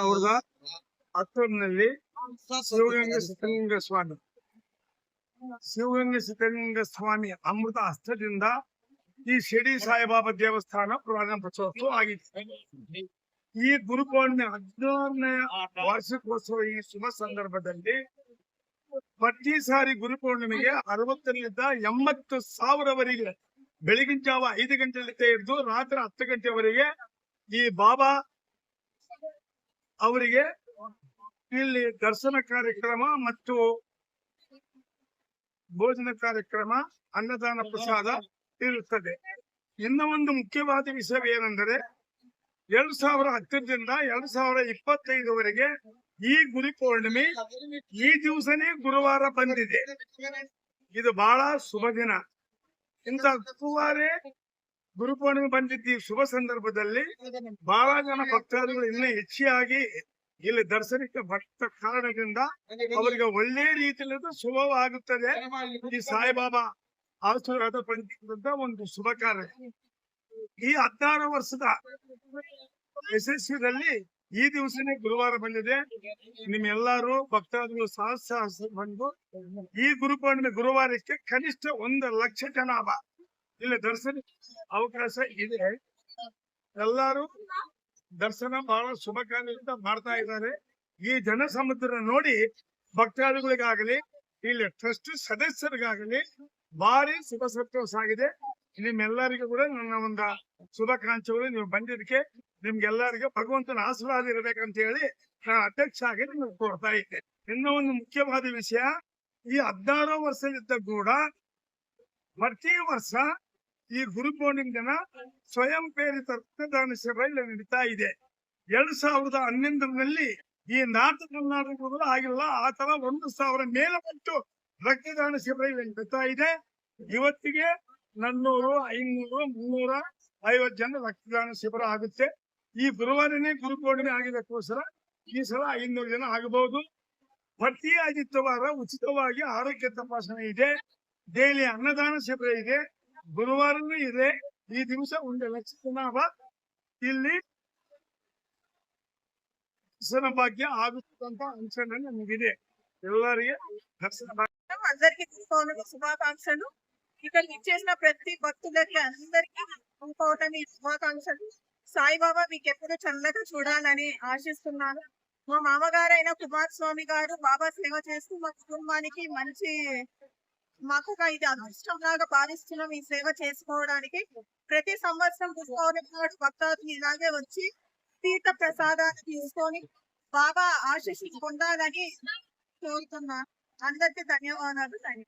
ಸಾವಿರದ ಹತ್ತೊಂದರಲ್ಲಿ ಶಿವಗಂಗೆ ಸಿದ್ಧಲಿಂಗ ಸ್ವಾಮಿ ಶಿವಗಂಗೆ ಸಿದ್ಧಲಿಂಗ ಸ್ವಾಮಿ ಅಮೃತ ಹಸ್ತದಿಂದ ಈ ಶಿರಡಿ ಸಾಯಿಬಾಬಾ ದೇವಸ್ಥಾನ ಪ್ರಾರಂಭೋತ್ಸವ ಆಗಿದೆ. ಈ ಗುರು ಪೌರ್ಣಿಮೆ ಹದಿನಾರನೇ ವಾರ್ಷಿಕೋತ್ಸವ ಈ ಶುಭ ಸಂದರ್ಭದಲ್ಲಿ ಪ್ರತಿ ಸಾರಿ ಗುರು ಪೌರ್ಣಿಮೆಗೆ ಅರವತ್ತರಿಂದ ಎಂಬತ್ತು ಸಾವಿರವರೆಗೆ ಬೆಳಗಿನ ಜಾವ ಐದು ಗಂಟೆಯಲ್ಲಿ ಹಿಡಿದು ರಾತ್ರಿ ಹತ್ತು ಗಂಟೆವರೆಗೆ ಈ ಬಾಬಾ ಅವರಿಗೆ ಇಲ್ಲಿ ದರ್ಶನ ಕಾರ್ಯಕ್ರಮ ಮತ್ತು ಭೋಜನ ಕಾರ್ಯಕ್ರಮ, ಅನ್ನದಾನ ಪ್ರಸಾದ ಇರುತ್ತದೆ. ಇನ್ನ ಒಂದು ಮುಖ್ಯವಾದ ವಿಷಯವೇನೆಂದರೆ, ಎರಡ್ ಸಾವಿರ ಹತ್ತರಿಂದ ಎರಡ್ ಸಾವಿರ ಇಪ್ಪತ್ತೈದುವರೆಗೆ ಈ ಗುರು ಪೌರ್ಣಿಮೆ ಈ ದಿವಸನೇ ಗುರುವಾರ ಬಂದಿದೆ. ಇದು ಬಹಳ ಶುಭ ದಿನ. ಇಂತ ಗುರುವಾರೇ ಗುರು ಪೌರ್ಣಿಮೆ ಬಂದಿದ್ದ ಈ ಶುಭ ಸಂದರ್ಭದಲ್ಲಿ ಬಹಳ ಜನ ಭಕ್ತಾದಿಗಳು ಇನ್ನೂ ಹೆಚ್ಚಾಗಿ ಇಲ್ಲಿ ದರ್ಶನಕ್ಕೆ ಬರ್ತ ಕಾರಣದಿಂದ ಅವರಿಗೆ ಒಳ್ಳೆ ರೀತಿಯಲ್ಲಿ ಶುಭವಾಗುತ್ತದೆ. ಈ ಸಾಯಿಬಾಬಾ ಆಶೀರ್ವಾದ ಪಡೆದಂತ ಒಂದು ಶುಭ ಕಾರ್ಯ. ಈ ಹದಿನಾರು ವರ್ಷದ ಯಶಸ್ವಿನಲ್ಲಿ ಈ ದಿವಸನೇ ಗುರುವಾರ ಬಂದಿದೆ. ನಿಮ್ಮೆಲ್ಲರೂ ಭಕ್ತಾದಿಗಳು ಸಹಸ್ರ ಸಹಸ್ರ ಬಂದು ಈ ಗುರು ಪೌರ್ಣಿಮೆ ಗುರುವಾರಕ್ಕೆ ಕನಿಷ್ಠ ಒಂದು ಲಕ್ಷ ಜನ ಇಲ್ಲಿ, ದರ್ಶನ ಅವಕಾಶ ಇದೆ. ಎಲ್ಲಾರು ದರ್ಶನ ಬಹಳ ಶುಭ ಕಾರ್ಯದಿಂದ ಮಾಡ್ತಾ ಇದ್ದಾರೆ. ಈ ಜನ ಸಮುದ್ರ ನೋಡಿ ಭಕ್ತಾದಿಗಳಿಗಾಗಲಿ, ಇಲ್ಲಿ ಟ್ರಸ್ಟ್ ಸದಸ್ಯರಿಗಾಗಲಿ ಭಾರಿ ಶುಭ ಸಂತೋಷ ಆಗಿದೆ. ನಿಮ್ಮೆಲ್ಲರಿಗೂ ಕೂಡ ನನ್ನ ಒಂದು ಶುಭಾಕಾಂಕ್ಷೆಗಳು. ನೀವು ಬಂದಿದ್ದಕ್ಕೆ ನಿಮ್ಗೆಲ್ಲರಿಗೂ ಭಗವಂತನ ಆಶೀರ್ವಾದ ಇರಬೇಕಂತ ಹೇಳಿ ನಾನು ಅಧ್ಯಕ್ಷ ಆಗಿ ನಿಮ್ಗೆ ಕೊಡ್ತಾ ಇದ್ದೆ. ಇನ್ನೂ ಒಂದು ಮುಖ್ಯವಾದ ವಿಷಯ, ಈ ಹದಿನಾರು ವರ್ಷದಿಂದ ಕೂಡ ಪ್ರತಿ ವರ್ಷ ಈ ಗುರು ಪೂರ್ಣಿಮೆ ಸ್ವಯಂ ಪ್ರೇರಿತ ರಕ್ತದಾನ ಶಿಬಿರ ಇಲ್ಲಿ ನಡೀತಾ ಇದೆ. ಎರಡ್ ಸಾವಿರದ ಹನ್ನೊಂದರಲ್ಲಿ ಈ ನಾರ್ತ್ ಕರ್ನಾಟಕದಲ್ಲೂ ಆಗಿಲ್ಲ. ಆ ತರ ಒಂದು ಸಾವಿರ ಮೇಲ್ಪಟ್ಟು ರಕ್ತದಾನ ಶಿಬಿರ ಇಲ್ಲಿ ನಡೀತಾ ಇದೆ. ಇವತ್ತಿಗೆ ನನ್ನೂರು, ಐನೂರು, ಮುನ್ನೂರ ಐವತ್ತು ಜನ ರಕ್ತದಾನ ಶಿಬಿರ ಆಗುತ್ತೆ. ಈ ಗುರುವಾರನೇ ಗುರು ಪೂರ್ಣಿಮೆ ಆಗಿದ್ದಕ್ಕೋಸ್ಕರ ಈ ಸಲ ಐನೂರು ಜನ ಆಗಬಹುದು. ಪ್ರತಿ ಆದಿತ್ಯವಾರ ಉಚಿತವಾಗಿ ಆರೋಗ್ಯ ತಪಾಸಣೆ ಇದೆ. ಡೈಲಿ ಅನ್ನದಾನ ಶಿಬಿರ ಇದೆ. ಗುರುವಾರನೂ ಇದೆ ಈ ದಿವಸ ಒಂದು ಲಕ್ಷ ಜನ ಬ- ಇಲ್ಲಿ ದರ್ಶನ ಭಾಗ್ಯ ಆಗುತ್ತಂತ ಅಂಶನ ನಮಗಿದೆ ಎಲ್ಲರಿಗೆ ದರ್ಶನ ಭಾಗ್ಯ అందరికి పౌర్ణమి శుభాకాంక్షలు ఇక్కడ ఇచ్చేసిన ప్రతి భక్తులకి అందరికి పౌర్ణమి శుభాకాంక్షలు సాయిబాబా మీకు ఎప్పుడు చల్లగా చూడాలని ఆశిస్తున్నాను మా మామగారు అయిన కుమార్ స్వామి గారు బాబా సేవ చేస్తూ మా కుటుంబానికి మంచి మాకు ఒక ఇది అదృష్టం లాగా భావిస్తున్నాం ఈ సేవ చేసుకోవడానికి. ప్రతి సంవత్సరం పుష్పవరం నాడు భక్తాదులు ఇలాగే వచ్చి తీర్థ ప్రసాదాన్ని తీసుకొని బాబా ఆశీస్సు పొందాలని కోరుతున్నాను అందరికీ ధన్యవాదాలు. థ్యాంక్